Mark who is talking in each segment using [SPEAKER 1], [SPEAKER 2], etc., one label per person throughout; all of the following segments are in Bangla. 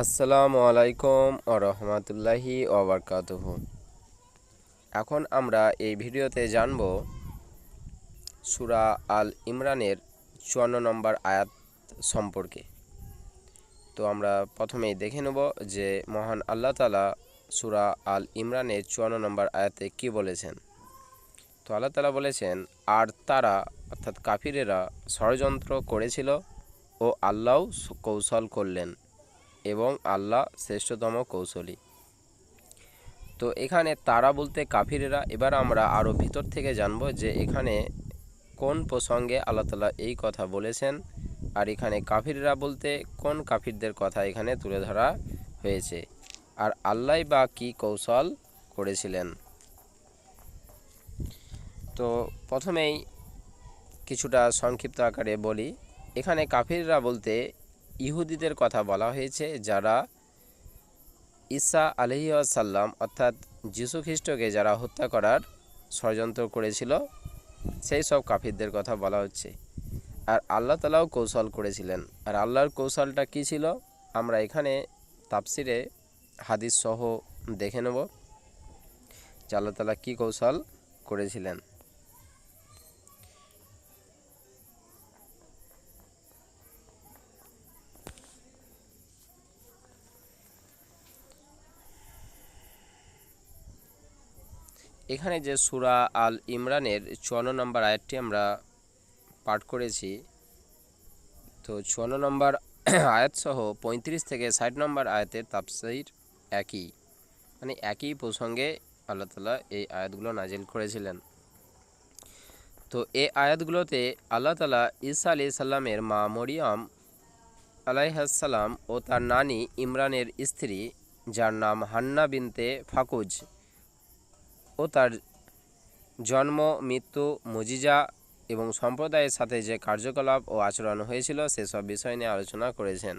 [SPEAKER 1] আসসালামু আলাইকুম ও রহমতুল্লাহি ওবরকাতুহ এখন আমরা এই ভিডিওতে জানব সুরা আল ইমরানের চুয়ান্ন নম্বর আয়াত সম্পর্কে। তো আমরা প্রথমেই দেখে নেব যে মহান আল্লাহ তালা সুরা আল ইমরানের চুয়ান্ন নম্বর আয়াতে কি বলেছেন। তো আল্লাহ তালা বলেছেন, আর তারা, অর্থাৎ কাফিরেরা, ষড়যন্ত্র করেছিল ও আল্লাহ কৌশল করলেন। এবং আল্লাহ শ্রেষ্ঠতম কৌশলী। তো এখানে তারা বলতে কাফিরেরা, এবার আমরা আরও ভিতর থেকে জানব যে এখানে কোন প্রসঙ্গে আল্লাহ তালা এই কথা বলেছেন, আর এখানে কাফিররা বলতে কোন কাফিরদের কথা এখানে তুলে ধরা হয়েছে, আর আল্লাহ বা কি কৌশল করেছিলেন। তো প্রথমেই কিছুটা সংক্ষিপ্ত আকারে বলি, এখানে কাফিররা বলতে ইহুদিদের কথা বলা হয়েছে যারা ঈসা আলহিসাল্লাম অর্থাৎ যীশু খ্রিস্টকে যারা হত্যা করার ষড়যন্ত্র করেছিল, সেই সব কাফিরদের কথা বলা হচ্ছে। আর আল্লাহ তালাও কৌশল করেছিলেন। আর আল্লাহর কৌশলটা কী ছিল? আমরা এখানে তাপসিরে হাদিস সহ দেখে নেব যে আল্লাহ তালা কী কৌশল করেছিলেন। এখানে যে সুরা আল ইমরানের চুয়ান্ন নম্বর আয়াতটি আমরা পাঠ করেছি, তো চুয়ান্ন নম্বর আয়াত সহ পঁয়ত্রিশ থেকে ষাট নম্বর আয়াতের তাপসির একই। মানে একই প্রসঙ্গে আল্লাহ তালা এই আয়াতগুলো নাজিল করেছিলেন। তো এই আয়াতগুলোতে আল্লাহ তালা ঈসা আলি সাল্লামের মা মরিয়ম আলাইহাসাল্লাম ও তার নানি ইমরানের স্ত্রী, যার নাম হান্না বিনতে ফাকুজ ও তার জন্ম, মৃত্যু, মজিজা এবং সম্প্রদায়ের সাথে যে কার্যকলাপ ও আচরণ হয়েছিল, সেসব বিষয় নিয়ে আলোচনা করেছেন।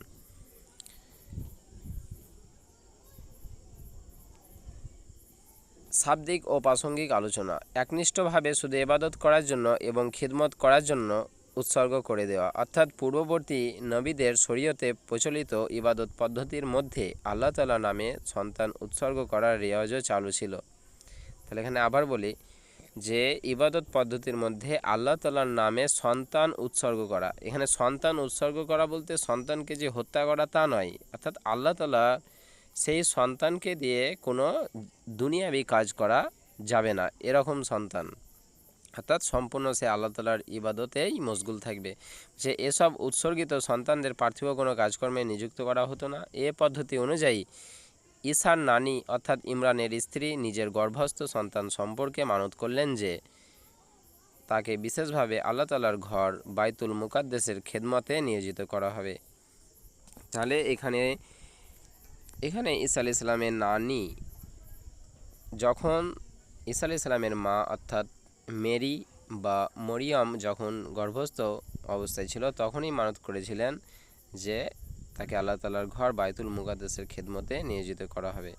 [SPEAKER 1] শাব্দিক ও প্রাসঙ্গিক আলোচনা। একনিষ্ঠভাবে শুধু এবাদত করার জন্য এবং খিদমত করার জন্য উৎসর্গ করে দেওয়া। অর্থাৎ পূর্ববর্তী নবীদের শরীয়তে প্রচলিত ইবাদত পদ্ধতির মধ্যে আল্লাহ তালা নামে সন্তান উৎসর্গ করার রেওয়াজও চালু ছিল। তাহলে এখানে আবার বলি যে ইবাদত পদ্ধতির মধ্যে আল্লাহ তালার নামে সন্তান উৎসর্গ করা। এখানে সন্তান উৎসর্গ করা বলতে সন্তানকে যে হত্যা করা তা নয়। অর্থাৎ আল্লাহ তালা সেই সন্তানকে দিয়ে কোনো দুনিয়াবি কাজ করা যাবে না। এরকম সন্তান। অর্থাৎ সম্পূর্ণ সে আল্লাহ তালার ইবাদতেই মশগুল থাকবে। যে এসব উৎসর্গিত সন্তানদের পার্থিব কোনো কাজকর্মে নিযুক্ত করা হতো না। এ পদ্ধতি অনুযায়ী ঈশার নানি অর্থাৎ ইমরানের স্ত্রী নিজের গর্ভস্থ সন্তান সম্পর্কে মানত করলেন যে তাকে বিশেষভাবে আল্লাহ তালার ঘর বাইতুল মুকাদ্দেসের খেদমতে নিয়োজিত করা হবে। তাহলে এখানে এখানে ঈসা আলি ইসলামের নানি যখন ঈসা আলি ইসলামের মা অর্থাৎ মেরি বা মরিয়ম যখন গর্ভস্থ অবস্থায় ছিল, তখনই মানত করেছিলেন যে তাকে আল্লাহ তালার ঘর বায়তুল মুকাদ্দেসের খেদমতে নিয়োজিত করা হবে।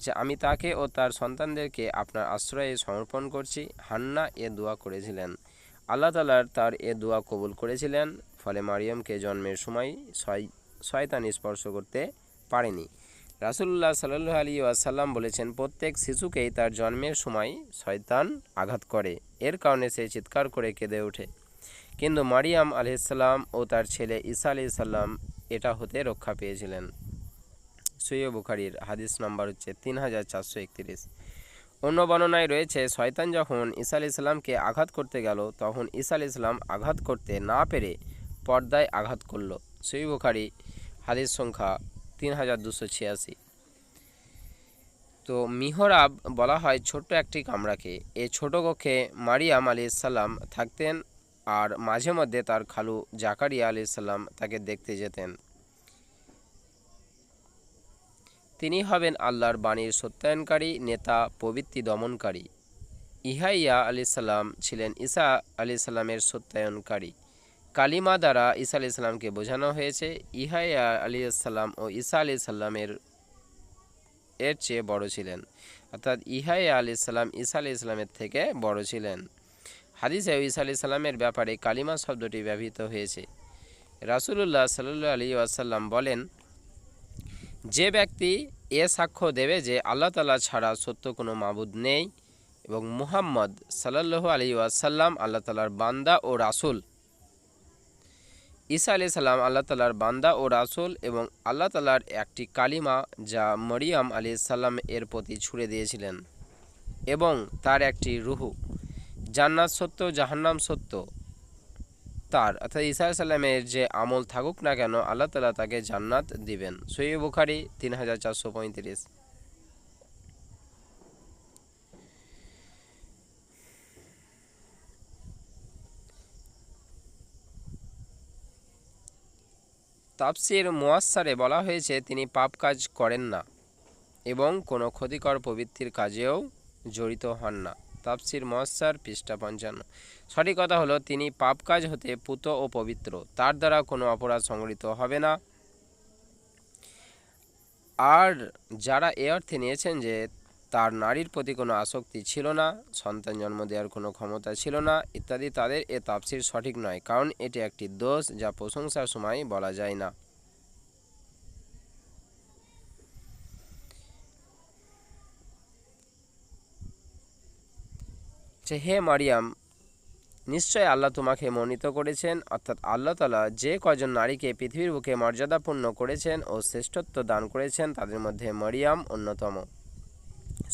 [SPEAKER 1] যে আমি তাকে ও তার সন্তানদেরকে আপনার আশ্রয়ে সমর্পণ করছি, হান্না এ দোয়া করেছিলেন। আল্লাহ তালার তার এ দোয়া কবুল করেছিলেন, ফলে মারিয়ামকে জন্মের সময় শয়তান স্পর্শ করতে পারেনি। রাসুল্লাহ সাল্লু আলী আসাল্লাম বলেছেন, প্রত্যেক শিশুকেই তার জন্মের সময় শয়তান আঘাত করে। এর কারণে সে চিৎকার করে কেঁদে ওঠে। কিন্তু মারিয়াম আলহিসাল্লাম ও তার ছেলে ঈসা আলি সাল্লাম এটা হতে রক্ষা পেয়েছিলেন। সৈয় বুখারির হাদিস নাম্বার হচ্ছে তিন হাজার চারশো একত্রিশ। অন্য বর্ণনায় রয়েছে, শয়তান যখন ঈসা আলি ইসলামকে আঘাত করতে গেল, তখন ঈসা আলি ইসলাম আঘাত করতে না পেরে পর্দায় আঘাত করল। সৈয় বুখারি হাদিস সংখ্যা তিন হাজার দুশো ছিয়াশি। তো মিহরাব বলা হয়, ছোট্ট একটি কামরাকে। এই ছোট কক্ষে মারিয়াম আলি ইসাল্লাম থাকতেন আর মাঝে মধ্যে তার খালু জাকারিয়া আলি সাল্লাম তাকে দেখতে যেতেন। তিনি হবেন আল্লাহর বাণীর সত্যায়নকারী, নেতা, প্রবৃত্তি দমনকারী। ইহাইয়া আলি সাল্লাম ছিলেন ঈসা আলি সাল্লামের সত্যায়নকারী। কালিমা দ্বারা ঈসা আলি সাল্লামকে বোঝানো হয়েছে, ইহাইয়া আলী সাল্লাম ও ঈসা আলি সাল্লামের এর চেয়ে বড় ছিলেন। অর্থাৎ ইহাইয়া আলি সাল্লাম ঈসা আলি ইসলামের থেকে বড় ছিলেন। হাদিসে ইসা আলি সাল্লামের ব্যাপারে কালিমা শব্দটি ব্যবহৃত হয়েছে। রাসুলুল্লাহ সাল্লু আলী আসাল্লাম বলেন, যে ব্যক্তি এ সাক্ষ্য দেবে যে আল্লাহ তালা ছাড়া সত্য কোনো মাবুদ নেই এবং মুহাম্মদ সাল্লাল্লাহু আলী ওয়াসাল্লাম আল্লাহ তালার বান্দা ও রাসূল। ঈসা আলি সাল্লাম আল্লাহ তালার বান্দা ও রাসূল এবং আল্লাহ তালার একটি কালিমা যা মরিয়াম আলী সাল্লাম এর প্রতি ছুড়ে দিয়েছিলেন এবং তার একটি রুহু। জান্নাত সত্য, জাহান্নাম সত্য। তার, অর্থাৎ ঈসা সাল্লামের যে আমল থাকুক না কেন, আল্লাহ তালা তাকে জান্নাত দিবেন। সৈয় বুখারি তিন হাজার চারশো পঁয়ত্রিশ। তাপসির মোয়াস্সারে বলা হয়েছে, তিনি পাপ কাজ করেন না এবং কোনো ক্ষতিকর প্রবৃত্তির কাজেও জড়িত হন না। তাপসির মহাসার পৃষ্ঠা পঞ্চান্ন। সঠিক কথা হলো, তিনি পাপ কাজ হতে পুত ও পবিত্র। তার দ্বারা কোনো অপরাধ সংগঠিত হবে না। আর যারা এ অর্থে নিয়েছেন যে তার নারীর প্রতি কোনো আসক্তি ছিল না, সন্তান জন্ম দেওয়ার কোনো ক্ষমতা ছিল না, ইত্যাদি, তাদের এ তাপসির সঠিক নয়। কারণ এটি একটি দোষ যা প্রশংসার সময় বলা যায় না। যে, হে মারিয়াম, নিশ্চয় আল্লাহ তোমাকে মনোনীত করেছেন, অর্থাৎ আল্লাহ তালা যে কজন নারীকে পৃথিবীর বুকে মর্যাদাপূর্ণ করেছেন ও শ্রেষ্ঠত্ব দান করেছেন, তাদের মধ্যে মারিয়াম অন্যতম।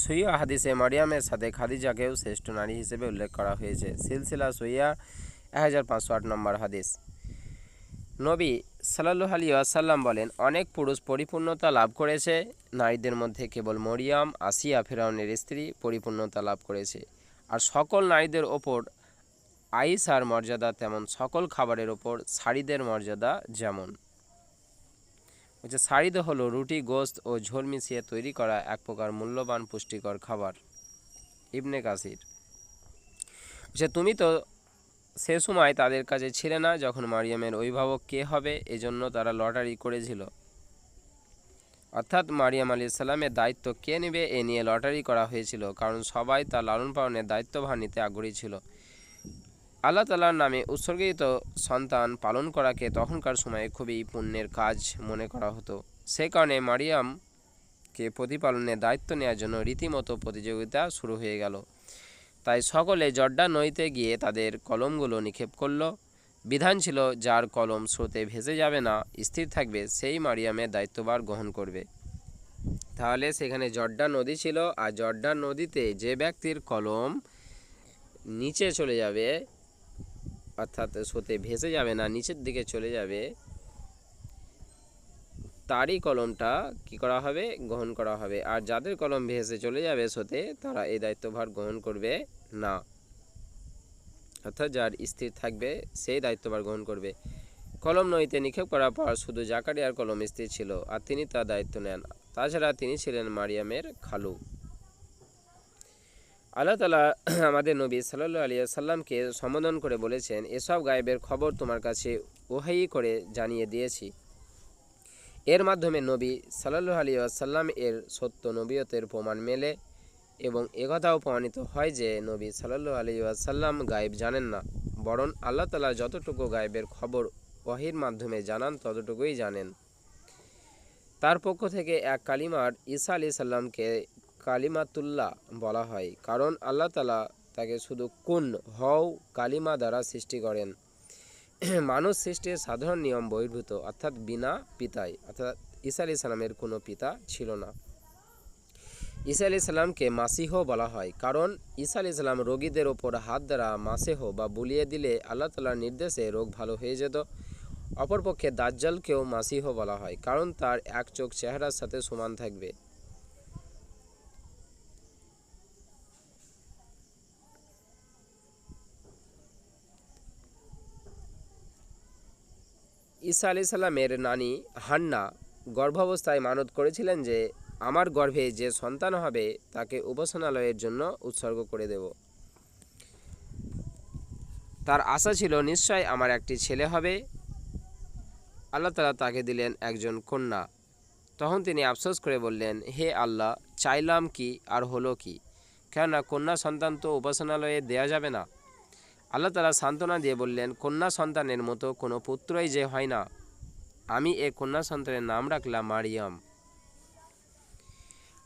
[SPEAKER 1] সৈয়া হাদিসে মারিয়ামের সাথে খাদিজাকেও শ্রেষ্ঠ নারী হিসেবে উল্লেখ করা হয়েছে। সিলসিলা সৈয়া এক হাজার পাঁচশো আট নম্বর হাদিস। নবী সাল্লু আলী আসাল্লাম বলেন, অনেক পুরুষ পরিপূর্ণতা লাভ করেছে, নারীদের মধ্যে কেবল মরিয়াম, আসিয়া ফেরাউনের স্ত্রী পরিপূর্ণতা লাভ করেছে। আর সকল নারীদের ওপর আইসার মর্যাদা তেমন, সকল খাবারের ওপর শাড়িদের মর্যাদা যেমন। হচ্ছে শাড়িদ হলো রুটি, গোস্ত ও ঝোল মিশিয়ে তৈরি করা এক প্রকার মূল্যবান পুষ্টিকর খাবার। ইবনে কাসির। যে তুমি তো সে সময় তাদের কাছে ছিলে না যখন মারিয়ামের অভিভাবক কে হবে? এজন্য তারা লটারি করেছিল। অর্থাৎ মারিয়াম আলী সাল্লামের দায়িত্ব কে নেবে এ নিয়ে লটারি করা হয়েছিল, কারণ সবাই তার লালন পালনের দায়িত্বভার নিতে আগ্রহী ছিল। আল্লাহ তালার নামে উৎসর্গিত সন্তান পালন করাকে তখনকার সময়ে খুবই পুণ্যের কাজ মনে করা হতো। সে কারণে মারিয়ামকে প্রতিপালনের দায়িত্ব নেওয়ার জন্য রীতিমতো প্রতিযোগিতা শুরু হয়ে গেল। তাই সকলে জর্ডা নইতে গিয়ে তাদের কলমগুলো নিক্ষেপ করল। বিধান ছিল, যার কলম স্রোতে ভেসে যাবে না, স্থির থাকবে, সেই মারিয়ামের দায়িত্বভার গ্রহণ করবে। তাহলে সেখানে জর্ডা নদী ছিল, আর জর্ডা নদীতে যে ব্যক্তির কলম নিচে চলে যাবে, অর্থাৎ স্রোতে ভেসে যাবে না, নিচের দিকে চলে যাবে, তারই কলমটা কি করা হবে? গ্রহণ করা হবে। আর যাদের কলম ভেসে চলে যাবে স্রোতে, তারা এই দায়িত্বভার গ্রহণ করবে না। অর্থাৎ যার স্থির থাকবে সেই দায়িত্বভার গ্রহণ করবে। কলম নইতে নিক্ষেপ করার পর শুধু জাকারিয়ার কলম স্থির ছিল, আর তিনি তার দায়িত্ব নেন। তাছাড়া তিনি ছিলেন মারিয়ামের খালু। আল্লাহ তালা আমাদের নবী সাল্লু আলিয়া সাল্লামকে সম্বোধন করে বলেছেন, এসব গায়েবের খবর তোমার কাছে ওহাই করে জানিয়ে দিয়েছি। এর মাধ্যমে নবী সাল্লু আলিয়া সাল্লাম এর সত্য নবীয়তের প্রমাণ মেলে। এবং একথাও প্রমাণিত হয় যে নবী সাল্লু আলী আসাল্লাম গায়েব জানেন না, বরং আল্লাহ তালা যতটুকু গায়েবের খবর ওয়াহির মাধ্যমে জানান ততটুকুই জানেন। তার পক্ষ থেকে এক কালিমার ঈসা আলি সাল্লামকে কালিমাতুল্লাহ বলা হয়, কারণ আল্লাহ তালা তাকে শুধু কুন, হও, কালিমা দ্বারা সৃষ্টি করেন। মানুষ সৃষ্টির সাধারণ নিয়ম বহির্ভূত, অর্থাৎ বিনা পিতায়, অর্থাৎ ঈসা আলি সাল্লামের কোনো পিতা ছিল না। ঈসা আলি সাল্লামকে মাসিহ বলা হয়। কারণ ঈসা আলি সাল্লাম রোগীদের ওপর হাত দ্বারা মাসেহ বা বুলিয়ে দিলে আল্লাহ তালার নির্দেশে রোগ ভালো হয়ে যেত। অপরপক্ষে দাজ্জালকেও মাসিহ বলা হয়, কারণ তার এক চোখ চেহারার সাথে সমান থাকবে। ঈসা আলি সাল্লামের নানি হান্না গর্ভাবস্থায় মানত করেছিলেন যে আমার গর্ভে যে সন্তান হবে, তাকে উপাসনালয়ের জন্য উৎসর্গ করে দেব। তার আশা ছিল, নিশ্চয় আমার একটি ছেলে হবে। আল্লাহ তালা তাকে দিলেন একজন কন্যা। তখন তিনি আফসোস করে বললেন, হে আল্লাহ, চাইলাম কি আর হলো কি? কেননা কন্যা সন্তান তো উপাসনালয়ে দেয়া যাবে না। আল্লাহ তালা সান্ত্বনা দিয়ে বললেন, কন্যা সন্তানের মতো কোনো পুত্রই যে হয় না। আমি এ কন্যা সন্তানের নাম রাখলাম মারিয়াম।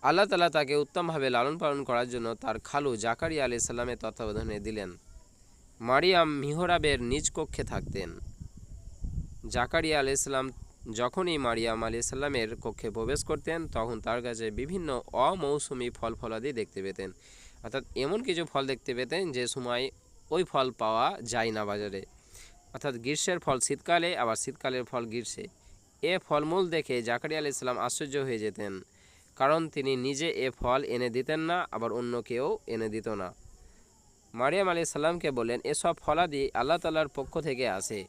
[SPEAKER 1] আল্লাহ তালা তাকে উত্তমভাবে লালন পালন করার জন্য তার খালু জাকারিয়া আলি সাল্লামের তত্ত্বাবধানে দিলেন। মারিয়াম মিহরাবের নিজ কক্ষে থাকতেন। জাকারিয়া আলি সাল্লাম যখনই মারিয়াম আলি সাল্লামের কক্ষে প্রবেশ করতেন, তখন তার কাছে বিভিন্ন অমৌসুমি ফল ফলাদি দেখতে পেতেন। অর্থাৎ এমন কিছু ফল দেখতে পেতেন যে সময় ওই ফল পাওয়া যায় না বাজারে। অর্থাৎ গ্রীষ্মের ফল শীতকালে, আবার শীতকালের ফল গ্রীষ্মে। এ ফলমূল দেখে জাকারিয়া আলি ইসলাম আশ্চর্য হয়ে যেতেন। কারণ তিনি নিজে এ ফল এনে দিতেন না, আবার অন্য কেউ এনে দিত না। মারিয়াম আলি সাল্লামকে বললেন, এসব ফলাদি আল্লাহ তাল্লার পক্ষ থেকে আসে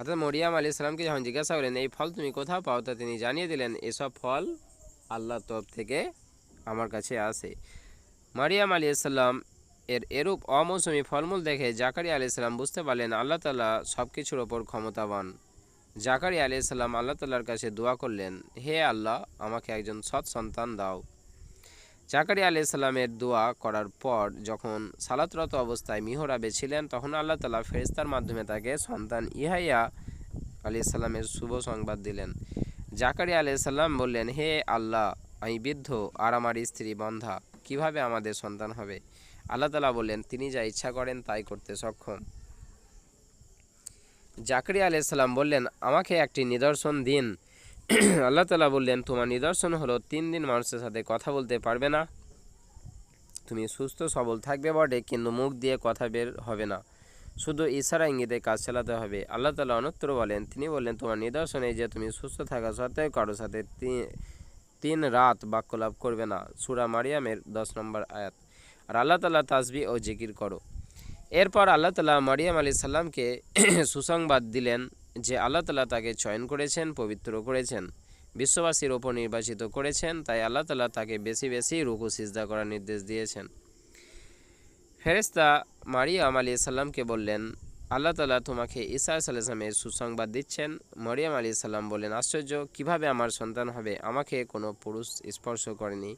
[SPEAKER 1] অর্থাৎ মরিয়াম আলি সাল্লামকে যখন জিজ্ঞাসা করলেন, এই ফল তুমি কোথাও পাও? তা তিনি জানিয়ে দিলেন, এসব ফল আল্লাহ তরফ থেকে আমার কাছে আসে মারিয়াম আলী সাল্লাম এর এরূপ অমৌসুমি ফলমূল দেখে জাকারি আলি সাল্লাম বুঝতে পারলেন, আল্লাহ তাল্লাহ সব কিছুর ওপর ক্ষমতাবান। জাকারি আলি সাল্লাম আল্লাহ তাল্লার কাছে দোয়া করলেন, হে আল্লাহ, আমাকে একজন সৎ সন্তান দাও। জাকারি আলি সাল্লামের দোয়া করার পর যখন সালাতরত অবস্থায় মিহরাবে ছিলেন, তখন আল্লাহ তাল্লাহ ফেরিস্তার মাধ্যমে তাকে সন্তান ইহাইয়া আলি সাল্লামের শুভ সংবাদ দিলেন। জাকারি আলি সাল্লাম বললেন, হে আল্লাহ, আমি বৃদ্ধ আর আমার স্ত্রী বন্ধা, কীভাবে আমাদের সন্তান হবে? আল্লাহ তালা বললেন, তিনি যা ইচ্ছা করেন তাই করতে সক্ষম। জাকরি আলাইসাল্লাম বললেন, আমাকে একটি নিদর্শন দিন। আল্লাহ তালা বললেন, তোমার নিদর্শন হলো তিন দিন মানুষের সাথে কথা বলতে পারবে না। তুমি সুস্থ, সবল থাকবে বটে, কিন্তু মুখ দিয়ে কথা বের হবে না। শুধু ইশারা ইঙ্গিতে কাজ চালাতে হবে। আল্লাহ তালা অনত্তর বলেন, তিনি বললেন, তোমার নিদর্শনে যে তুমি সুস্থ থাকা সত্ত্বেও কারোর সাথে তিন রাত বাক্যলাভ করবে না। সুরা মারিয়ামের দশ নম্বর আয়াত। আর আল্লাহ তালা তাসবি ও জিকির করো। এরপর আল্লাহ তালা মারিয়াম আলী সাল্লামকে সুসংবাদ দিলেন যে আল্লাহ তালা তাকে চয়ন করেছেন, পবিত্র করেছেন, বিশ্ববাসীর ওপর নির্বাচিত করেছেন, তাই আল্লাহ তালা তাকে বেশি বেশি রুকু সিজদা করার নির্দেশ দিয়েছেন। ফেরেস্তা মারিয়াম আলী সাল্লামকে বললেন, আল্লাহ তালা তোমাকে ঈসা সাল্লামের সুসংবাদ দিচ্ছেন। মরিয়াম আলী সাল্লাম বললেন, আশ্চর্য, কীভাবে আমার সন্তান হবে? আমাকে কোনো পুরুষ স্পর্শ করেনি।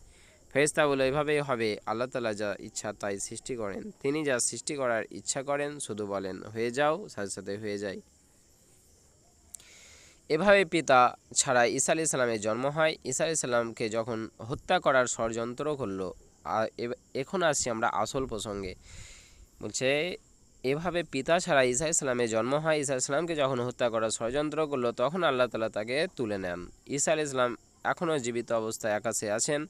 [SPEAKER 1] ফেরেস্তা বলে এভাবেই হবে। আল্লাহ তালা যা ইচ্ছা তাই সৃষ্টি করেন। তিনি যা সৃষ্টি করার ইচ্ছা করেন, শুধু বলেন, হয়ে যাও, সাথে সাথে হয়ে যায়। এভাবে পিতা ছাড়া ঈসা আলি সাল্লামের জন্ম হয়। ঈসা আলি সাল্লামকে যখন হত্যা করার ষড়যন্ত্র করল এখন আসছি আমরা আসল প্রসঙ্গে। বলছে, এভাবে পিতা ছাড়া ঈসা ইসলামের জন্ম হয়। ঈসা ইসলামকে যখন হত্যা করার ষড়যন্ত্র করল, তখন আল্লাহ তালা তাকে তুলে নেন। ঈসা আল ইসলাম এখনও জীবিত অবস্থায় আকাশে আছেন।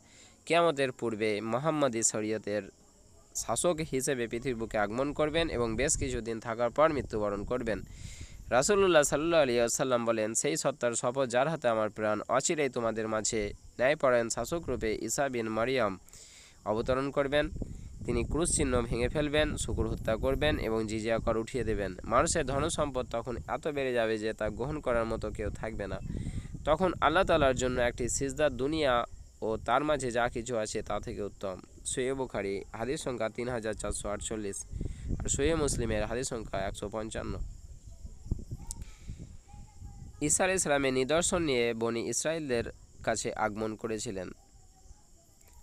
[SPEAKER 1] কেয়ামতের পূর্বে মোহাম্মদী শরীয়তের শাসক হিসেবে পৃথিবীর বুকে আগমন করবেন এবং বেশ কিছুদিন থাকার পর মৃত্যুবরণ করবেন। রাসুল্লাহ সাল্লু আলী আসাল্লাম বলেন, সেই সত্তার শপথ যার হাতে আমার প্রাণ, অচিরেই তোমাদের মাঝে ন্যায়পরায়ণ শাসক রূপে ঈসা বিন মারিয়াম অবতরণ করবেন। তিনি ক্রুশ চিহ্ন ভেঙে ফেলবেন, শুকুর হত্যা করবেন এবং জিজিয়া কর উঠিয়ে দেবেন। মানুষের ধনসম্পদ তখন এত বেড়ে যাবে যে তা গ্রহণ করার মতো কেউ থাকবে না। তখন আল্লাহ তালার জন্য একটি সিজদার দুনিয়া ও তার মাঝে যা কিছু আছে তা থেকে উত্তম। সৈয় বুখারি, হাদিস সংখ্যা তিন হাজার চারশো আটচল্লিশ আর সৈয় মুসলিমের হাদিস সংখ্যা একশো পঞ্চান্ন। ঈসা আলাইহিস সালামের নিদর্শন নিয়ে বনি ইসরায়েলদের কাছে আগমন করেছিলেন।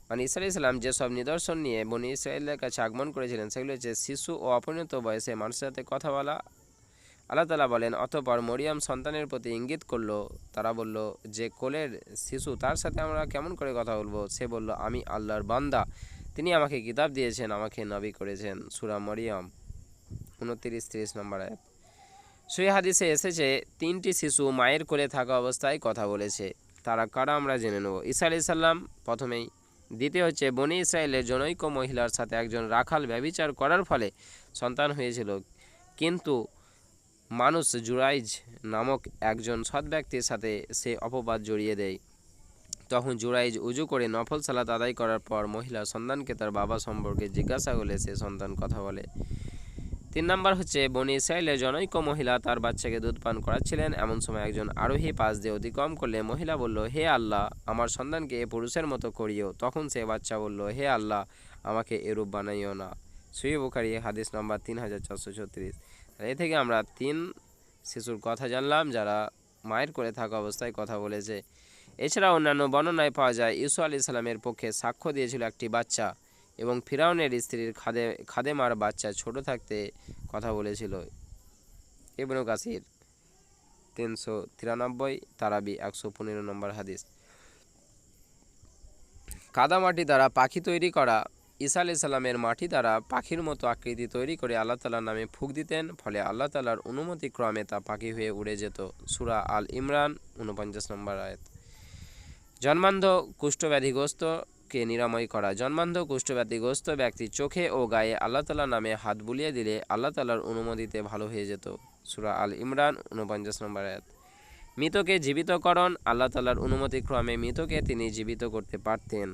[SPEAKER 1] মানে ঈসা আলাইহিস সালাম যেসব নিদর্শন নিয়ে বনি ইসরায়েলদের কাছে আগমন করেছিলেন, সেগুলো হচ্ছে শিশু ও অপরিণত বয়সে মানুষের সাথে কথা বলা আল্লাহ তালা বলেন, অতপর মরিয়াম সন্তানের প্রতি ইঙ্গিত করল। তারা বলল, যে কোলের শিশু, তার সাথে আমরা কেমন করে কথা বলব? সে বলল, আমি আল্লাহর বান্দা। তিনি আমাকে কিতাব দিয়েছেন, আমাকে নবী করেছেন। সুরা মরিয়াম, উনত্রিশ, তিরিশ নম্বর আয়াত। সেই হাদিসে এসেছে, তিনটি শিশু মায়ের কোলে থাকা অবস্থায় কথা বলেছে। তারা কারা আমরা জেনে নেব? ঈসা আলি সাল্লাম প্রথমেই, দ্বিতীয় হচ্ছে, বনি ইসরায়েলের জনৈক মহিলার সাথে একজন রাখাল ব্যবিচার করার ফলে সন্তান হয়েছিল। কিন্তু মানুষ জুরাইজ নামক একজন সৎ ব্যক্তির সাথে সে অপবাদ জড়িয়ে দেয়। তখন জুরাইজ উজু করে নফল সালাত আদায় করার পর মহিলা সন্তানকে তার বাবা সম্পর্কে জিজ্ঞাসা করলে সে সন্তান কথা বলে। তিন নম্বর হচ্ছে, বনি ইসরায়েলের জনৈক মহিলা তার বাচ্চাকে দুধ পান করাচ্ছিলেন। এমন সময় একজন আরোহী পাশ দিয়ে অতিক্রম করলে মহিলা বলল, হে আল্লাহ, আমার সন্তানকে এ পুরুষের মতো করিও। তখন সে বাচ্চা বলল, হে আল্লাহ, আমাকে এরূপ বানাইও না। সুই বুখারি, হাদিস নম্বর তিন হাজার চারশো ছত্রিশ। এ থেকে আমরা তিন শিশুর কথা জানলাম, যারা মায়ের করে থাকা অবস্থায় কথা বলেছে। এছাড়া অন্যান্য বর্ণনায় পাওয়া যায় ইসু আলি ইসলামের পক্ষে সাক্ষ্য দিয়েছিল একটি বাচ্চা এবং ফিরাউনের স্ত্রীর খাদে, খাদেমার বাচ্চা ছোট থাকতে কথা বলেছিল। ইবনু কাসির তিনশো তিরানব্বই, তারাবি একশো পনেরো নম্বর হাদিস। কাদামাটি দ্বারা পাখি তৈরি করা ঈসা আলি সাল্লামের মাটি দ্বারা পাখির মতো আকৃতি তৈরি করে আল্লাহ তালার নামে ফুক দিতেন, ফলে আল্লাহ তালার অনুমতি ক্রমে তা পাখি হয়ে উড়ে যেত। সুরা আল ইমরান, উনপঞ্চাশ নম্বর আয়াত। জন্মান্ধ কুষ্ঠব্যাধিগ্রস্তকে নিরাময় করা। জন্মান্ধ কুষ্ঠব্যাধিগ্রস্ত ব্যক্তির চোখে ও গায়ে আল্লাহ তালার নামে হাত বুলিয়ে দিলে আল্লাহ তালার অনুমতিতে ভালো হয়ে যেত। সুরা আল ইমরান, উনপঞ্চাশ নম্বর আয়াত। মৃতকে জীবিতকরণ, আল্লাহ তালার অনুমতি ক্রমে মৃতকে তিনি জীবিত করতে পারতেন।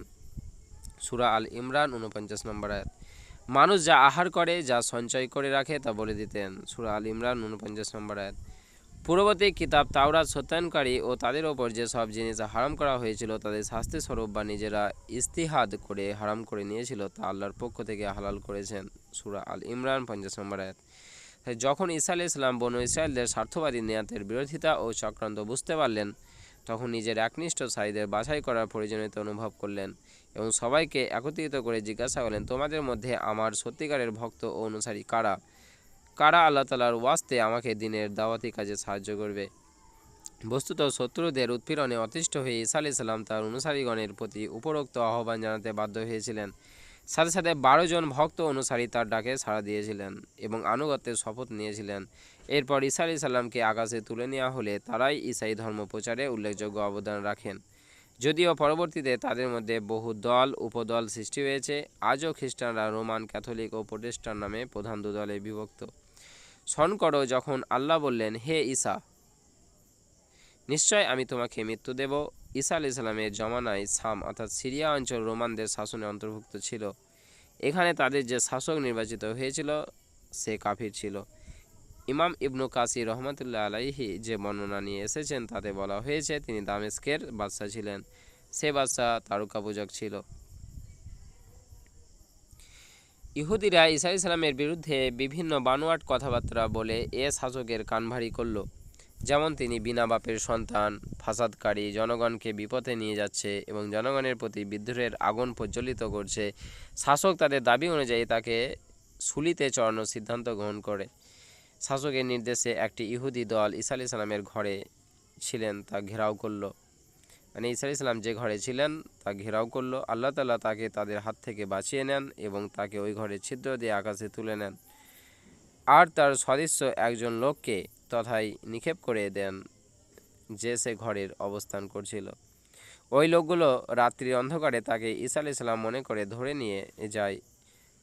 [SPEAKER 1] সুরা আল ইমরান উনপঞ্চাশ নম্বর আয়াত। মানুষ যা আহার করে, যা সঞ্চয় করে রাখে তা বলে দিতেন, সুরা আল ইমরান উনপঞ্চাশ নম্বর আয়াত। পূর্ববর্তী কিতাব তাওরাত সত্যায়নকারী ও তাদের ওপর যে সব জিনিস হারাম করা হয়েছিল, তাদের শাস্তি স্বরূপ বা নিজেরা ইস্তিহাদ করে হারাম করে নিয়েছিল, তা আল্লাহর পক্ষ থেকে হালাল করেছেন, সুরা আল ইমরান পঞ্চাশ নম্বর আয়াত। যখন ঈসা ইসলাম বনু ইসরায়েলদের স্বার্থবাদী নেয়াতের বিরোধিতা ও চক্রান্ত বুঝতে পারলেন, তখন নিজের একনিষ্ঠ সাইদের বাছাই করার প্রয়োজনীয়তা অনুভব করলেন। এবং সবাইকে একত্রিত করে জিজ্ঞাসা করলেন, তোমাদের মধ্যে আমার সত্যিকারের ভক্ত ও অনুসারী কারা? কারা আল্লাহ তালার ওয়াস্তে আমাকে দিনের দাওয়াতি কাজে সাহায্য করবে? বস্তুত শত্রুদের উৎপীড়নে অতিষ্ঠ হয়ে ঈসা আলি সাল্লাম তার অনুসারীগণের প্রতি উপরোক্ত আহ্বান জানাতে বাধ্য হয়েছিলেন। সাথে সাথে বারো জন ভক্ত অনুসারী তার ডাকে সাড়া দিয়েছিলেন এবং আনুগত্যের শপথ নিয়েছিলেন। এরপর ঈসা আলি সাল্লামকে আকাশে তুলে নেওয়া হলে তারাই ঈসাই ধর্ম প্রচারে উল্লেখযোগ্য অবদান রাখেন। যদিও পরবর্তীতে তাদের মধ্যে বহু দল, উপদল সৃষ্টি হয়েছে। আজও খ্রিস্টানরা রোমান ক্যাথলিক ও প্রোটেস্টান নামে প্রধান দু দলে বিভক্ত। স্মরণ করো যখন আল্লাহ বললেন, হে ঈসা, নিশ্চয় আমি তোমাকে মৃত্যু দেব। ঈসা আলি সাল্লামের জমানায় সাম, অর্থাৎ সিরিয়া অঞ্চল রোমানদের শাসনে অন্তর্ভুক্ত ছিল। এখানে তাদের যে শাসক নির্বাচিত হয়েছিল, সে কাফির ছিল। ইমাম ইবনু কাসি রহমতুল্লাহ আলাইহি যে বর্ণনা নিয়ে এসেছেন, তাতে বলা হয়েছে তিনি দামেস্কের বাদশাহ ছিলেন। সে বাদশাহ তারকা পূজক ছিল। ইহুদিরা ঈসা ইসলামের বিরুদ্ধে বিভিন্ন বানোয়াট কথাবার্তা বলে এ শাসকের কানভারি করল। যেমন তিনি বিনা বাপের সন্তান, ফাসাদকারী, জনগণকে বিপথে নিয়ে যাচ্ছে এবং জনগণের প্রতি বিদ্রোহের আগুন প্রজ্বলিত করছে। শাসক তাদের দাবি অনুযায়ী তাকে শুলিতে চড়ানোর সিদ্ধান্ত গ্রহণ করে। শাসকের নির্দেশে একটি ইহুদি দল ঈসা আলি সালামের ঘরে ছিলেন, তা ঘেরাও করল। মানে ঈসা আলি সালাম যে ঘরে ছিলেন, তা ঘেরাও করল। আল্লাহ তালা তাকে তাদের হাত থেকে বাঁচিয়ে নেন এবং তাকে ওই ঘরে ছিদ্র দিয়ে আকাশে তুলে নেন। আর তার সদস্য একজন লোককে তথায় নিক্ষেপ করে দেন, যে সে ঘরের অবস্থান করছিল। ওই লোকগুলো রাত্রি অন্ধকারে তাকে ঈসা আলি সালাম মনে করে ধরে নিয়ে যায়।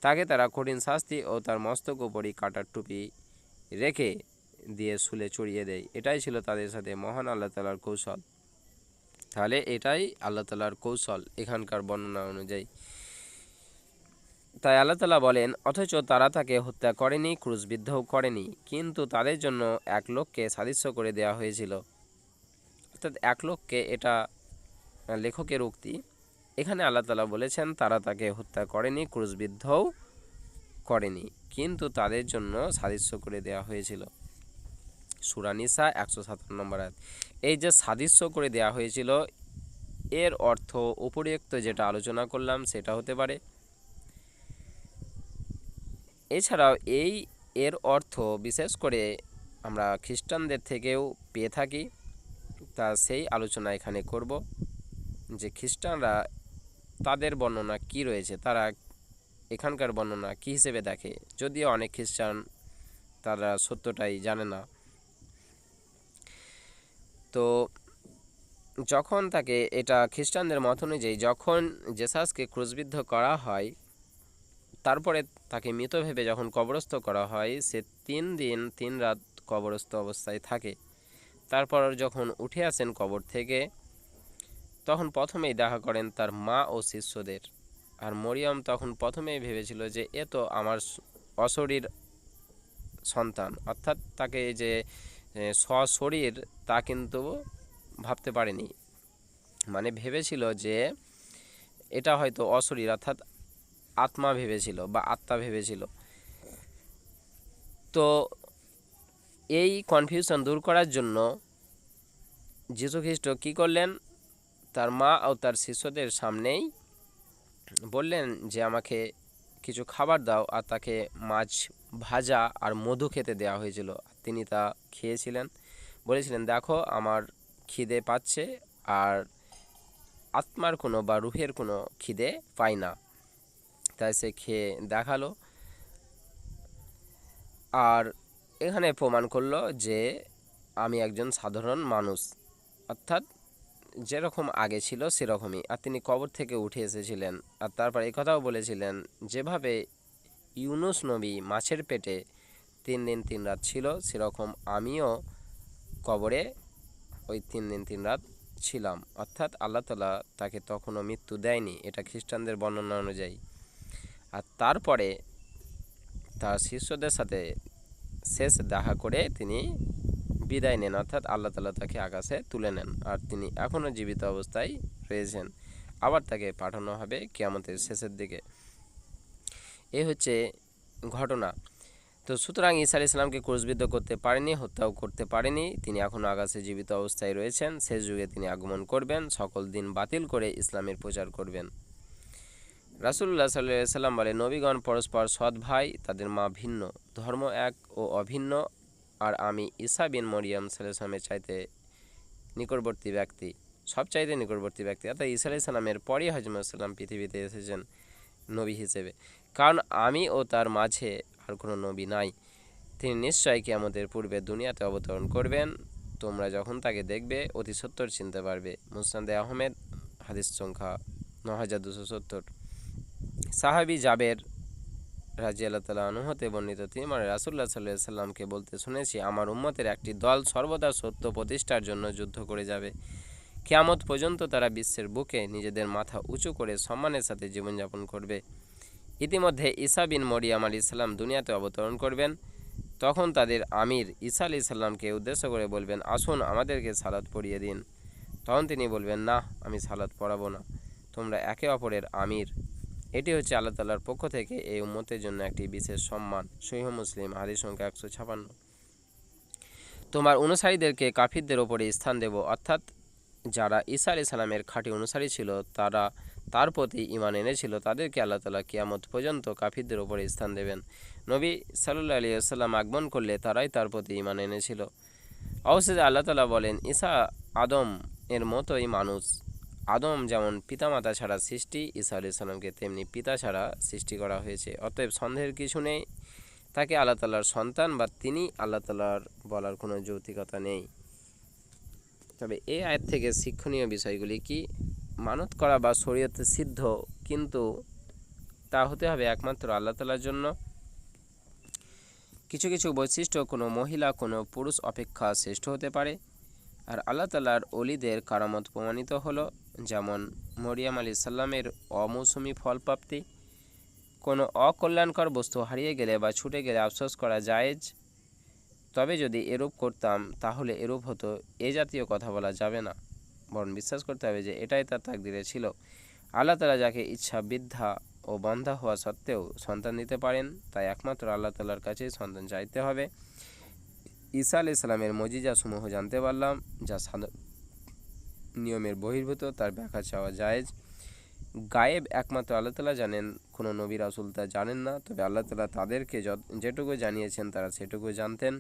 [SPEAKER 1] তাকে তারা কঠিন শাস্তি ও তার মস্তক উপরই কাটার টুপি রেখে দিয়ে শুলে চড়িয়ে দেয়। এটাই ছিল তাদের সাথে মহান আল্লাহ তালার কৌশল। তাহলে এটাই আল্লাহ তালার কৌশল এখানকার বর্ণনা অনুযায়ী। তাই আল্লাহ তালা বলেন, অথচ তারা তাকে হত্যা করেনি ক্রুশবিদ্ধও করেনি, কিন্তু তাদের জন্য এক লোককে সাদৃশ্য করে দেওয়া হয়েছিল। অর্থাৎ এক লোককে এটা লেখকের উক্তি। এখানে আল্লাহ তালা বলেছেন, তারা তাকে হত্যা করেনি ক্রুশবিদ্ধও করেনি, কিন্তু তাদের জন্য সাদৃশ্য করে দেওয়া হয়েছিল। সুরানিসা একশো সাতান্ন নম্বর আয়াত। এই যে সাদৃশ্য করে দেওয়া হয়েছিল, এর অর্থ উপরিউক্ত যেটা আলোচনা করলাম সেটা হতে পারে। এছাড়াও এই এর অর্থ বিশেষ করে আমরা খ্রিস্টানদের থেকেও পেয়ে থাকি, তা সেই আলোচনা এখানে করব যে খ্রিস্টানরা তাদের বর্ণনা কি রয়েছে, তারা এখানকার বর্ণনা কী হিসেবে দেখে? যদিও অনেক খ্রিস্টান তারা সত্যটাই জানে না। তো যখন তাকে এটা খ্রিস্টানদের মত অনুযায়ী যখন জেসাসকে ক্রুশবিদ্ধ করা হয়, তারপরে তাকে মৃত ভেবে যখন কবরস্থ করা হয়, সে তিন দিন, তিন রাত কবরস্থ অবস্থায় থাকে। তারপর যখন উঠে আসেন কবর থেকে, তখন প্রথমেই দেখা করেন তার মা ও শিষ্যদের। আর মরিয়ম তখন প্রথমেই ভেবেছিল যে এ তো আমার অশরীর সন্তান। অর্থাৎ তাকে যে সশরীর তা কিন্তু ভাবতে পারেনি। মানে ভেবেছিল যে এটা হয়তো অশরীর, অর্থাৎ আত্মা ভেবেছিল বা আত্মা ভেবেছিল। তো এই কনফিউশন দূর করার জন্য যীশুখ্রিস্ট কী করলেন? তার মা ও তার শিষ্যদের সামনেই বললেন যে আমাকে কিছু খাবার দাও আর তাকে মাছ ভাজা আর মধু খেতে দেওয়া হয়েছিল। তিনি তা খেয়েছিলেন। বলেছিলেন, দেখো, আমার খিদে পাচ্ছে আর আত্মার কোনো বা রুহের কোনো খিদে পায় না। তাই সে খেয়ে দেখাল আর এখানে প্রমাণ করল যে আমি একজন সাধারণ মানুষ। অর্থাৎ যেরকম আগে ছিল, সেরকমই। আর তিনি কবর থেকে উঠে এসেছিলেন। আর তারপর এই কথাও বলেছিলেন, যেভাবে ইউনুস নবী মাছের পেটে তিন দিন তিন রাত ছিল, সেরকম আমিও কবরে ওই তিন দিন তিন রাত ছিলাম। অর্থাৎ আল্লাহ তালা তাকে তখনও মৃত্যু দেয়নি। এটা খ্রিস্টানদের বর্ণনা অনুযায়ী। আর তারপরে তার শিষ্যদের সাথে শেষ দেখা করে তিনি বিদায় নেন, অর্থাৎ আল্লাহ তালা তাকে আকাশে তুলে নেন আর তিনি এখনও জীবিত অবস্থায় রয়েছেন। আবার তাকে পাঠানো হবে কেয়ামতের শেষের দিকে। এই হচ্ছে ঘটনা। তো সুতরাং ঈসা ইসলামকে ক্রুশবিদ্ধ করতে পারেনি, হত্যাও করতে পারেনি, তিনি এখনও আকাশে জীবিত অবস্থায় রয়েছেন, শেষ যুগে তিনি আগমন করবেন, সকল দিন বাতিল করে ইসলামের প্রচার করবেন। রাসুল্লাহ সাল্লাহ সাল্লাম বলে নবীগণ পরস্পর সৎ ভাই, তাদের মা ভিন্ন, ধর্ম এক ও অভিন্ন আর আমি ঈসা বিন মরিয়াম সাল্লামের চাইতে নিকটবর্তী ব্যক্তি, সব চাইতে নিকটবর্তী ব্যক্তি। অর্থাৎ ঈসা আলি সাল্লামের পরই হজরত সাল্লাম পৃথিবীতে এসেছেন নবী হিসেবে। কারণ আমি ও তার মাঝে আর কোনো নবী নাই। তিনি নিশ্চয়ই কি আমাদের পূর্বে দুনিয়াতে অবতরণ করবেন। তোমরা যখন তাকে দেখবে, অতি সত্তর চিনতে পারবে। মুস্তান্দে আহমেদ, হাদিস সংখ্যা ন হাজার দুশো সত্তর। সাহাবি জাবের রাজি আল্লাহ তালা অনুহতে বর্ণিত, তিনি মানে রাসুল্লাহ সাল্লাহ সাল্লামকে বলতে শুনেছি, আমার উম্মতের একটি দল সর্বদা সত্য প্রতিষ্ঠার জন্য যুদ্ধ করে যাবে। কেয়ামত পর্যন্ত তারা বিশ্বের বুকে নিজেদের মাথা উঁচু করে সম্মানের সাথে জীবনযাপন করবে। ইতিমধ্যে ঈসা বিন মরিয়াম আলী ইসলাম দুনিয়াতে অবতরণ করবেন। তখন তাদের আমির ঈসা আলি সাল্লামকে উদ্দেশ্য করে বলবেন, আসুন আমাদেরকে সালাদ পড়িয়ে দিন। তখন তিনি বলবেন, না, আমি সালাদ পড়াবো না। তোমরা একে অপরের আমির এটি হচ্ছে আল্লাহ তাল্লার পক্ষ থেকে এই উম্মতের জন্য একটি বিশেষ সম্মান। সহিহ মুসলিম, হাদিস সংখ্যা একশো ছাপান্ন। তোমার অনুসারীদেরকে কাফিরদের ওপরে স্থান দেব, অর্থাৎ যারা ঈসা আলি সালামের খাঁটি অনুসারী ছিল, তারা তার প্রতি ইমান এনেছিল, তাদেরকে আল্লাহ তালা কিয়ামত পর্যন্ত কাফিরদের ওপরে স্থান দেবেন। নবী সাল্লু আলী আসাল্লাম আগমন করলে তারাই তার প্রতি ইমান এনেছিল। অবশেষে আল্লাহ তালা বলেন, ঈসা আদম এর মতোই মানুষ। আদম যেমন পিতামাতা ছাড়া সৃষ্টি, ঈসা আলি সাল্লামকে তেমনি পিতা ছাড়া সৃষ্টি করা হয়েছে। অতএব সন্দেহের কিছু নেই, তাকে আল্লাহ তালার সন্তান বা তিনি আল্লাহ তালার বলার কোনো যৌতিকতা নেই। তবে এই আয়ের থেকে শিক্ষণীয় বিষয়গুলি কি? মানত করা বা শরীয়তে সিদ্ধ কিন্তু তা হতে হবে একমাত্র আল্লাহ তালার জন্য। কিছু কিছু বৈশিষ্ট্য, কোনো মহিলা, কোনো পুরুষ অপেক্ষা শ্রেষ্ঠ হতে পারে। আর আল্লাহ তালার অলিদের কারামত প্রমাণিত হলো, যেমন মরিয়াম আলী সাল্লামের অমৌসুমি ফলপ্রাপ্তি। কোনো অকল্যাণকর বস্তু হারিয়ে গেলে বা ছুটে গেলে আফসোস করা জায়েজ। তবে যদি এরূপ করতাম, তাহলে এরূপ হতো, এ জাতীয় কথা বলা যাবে না। বরং বিশ্বাস করতে হবে যে, এটাই তার তাকদিরে ছিল। আল্লাহ তালা যাকে ইচ্ছা বৃদ্ধা ও বন্ধা হওয়া সত্ত্বেও সন্তান দিতে পারেন, তাই একমাত্র আল্লাহ তালার কাছেই সন্তান চাইতে হবে। ঈসা আলি ইসলামের মজিজাসমূহ জানতে পারলাম, যা নিয়মের বহির্ভূত, তার ব্যাখ্যা চাওয়া জায়েজ। গায়েব একমাত্র আল্লাহ তালা জানেন, কোনো নবী রাসুল তা জানেন না, তবে আল্লাহ তালা তাদেরকে যেটুকু জানিয়েছেন তারা সেটুকু জানতেন।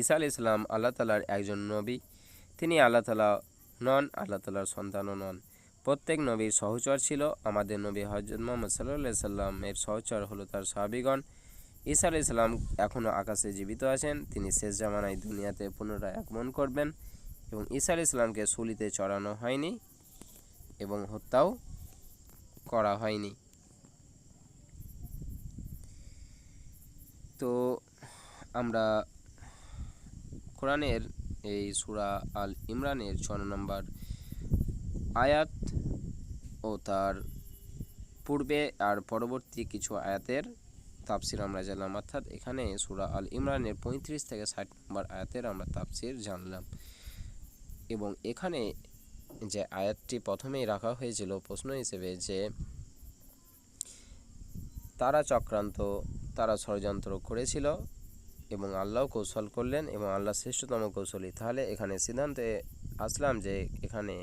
[SPEAKER 1] ঈসা আলি ইসলাম আল্লাহ তালার একজন নবী, তিনি আল্লাহ তালা নন, আল্লাহ তালার সন্তানও নন। প্রত্যেক নবীর সহচর ছিল, আমাদের নবী হজরত মোহাম্মদ সাল্লাহ সাল্লামের সহচর হলো তার সাহাবিগণ। ঈসা আলি ইসলাম এখনও আকাশে জীবিত আছেন। তিনি শেষ জামানায় দুনিয়াতে পুনরায় আগমন করবেন এবং ঈসা আলি ইসলামকে সুলিতে চড়ানো হয়নি এবং হত্যাও করা হয়নি। তো আমরা কোরআনের এই সুরা আল ইমরানের ছ নম্বর আয়াত ও তার পূর্বে আর পরবর্তী কিছু আয়াতের তাপসির আমরা জানলাম। অর্থাৎ এখানে সুরা আল ইমরানের পঁয়ত্রিশ থেকে ষাট নম্বর আয়াতের আমরা তাপসির জানলাম। এবং এখানে যে আয়াতটি প্রথমেই রাখা হয়েছিল প্রশ্ন হিসেবে যে, তারা চক্রান্ত, তারা ষড়যন্ত্র করেছিল এবং আল্লাহ কৌশল করলেন এবং আল্লাহ শ্রেষ্ঠতম কৌশলী। তাহলে এখানে সিদ্ধান্তে আসলাম যে এখানে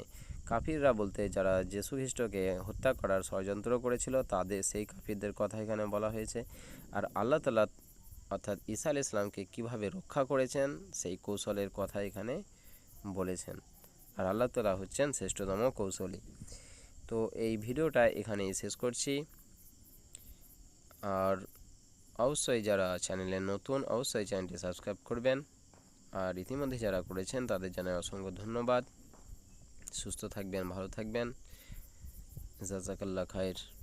[SPEAKER 1] কাফিররা বলতে যারা যীশু খ্রিস্টকে হত্যা করার ষড়যন্ত্র করেছিল, তাদের সেই কাফিরদের কথা এখানে বলা হয়েছে। আর আল্লাহ তালা অর্থাৎ ঈসা আল ইসলামকে কীভাবে রক্ষা করেছেন, সেই কৌশলের কথা এখানে বলেছেন। আর আল্লাহ তালা হচ্ছেন শ্রেষ্ঠতম কৌশলী। তো এই ভিডিওটা এখানেই শেষ করছি। আর অবশ্যই যারা চ্যানেলে নতুন, অবশ্যই চ্যানেলটি সাবস্ক্রাইব করবেন। আর ইতিমধ্যে যারা করেছেন, তাদের জানাই অসংখ্য ধন্যবাদ। সুস্থ থাকবেন ভালো থাকবেন। জাজাকাল্লা খায়ের।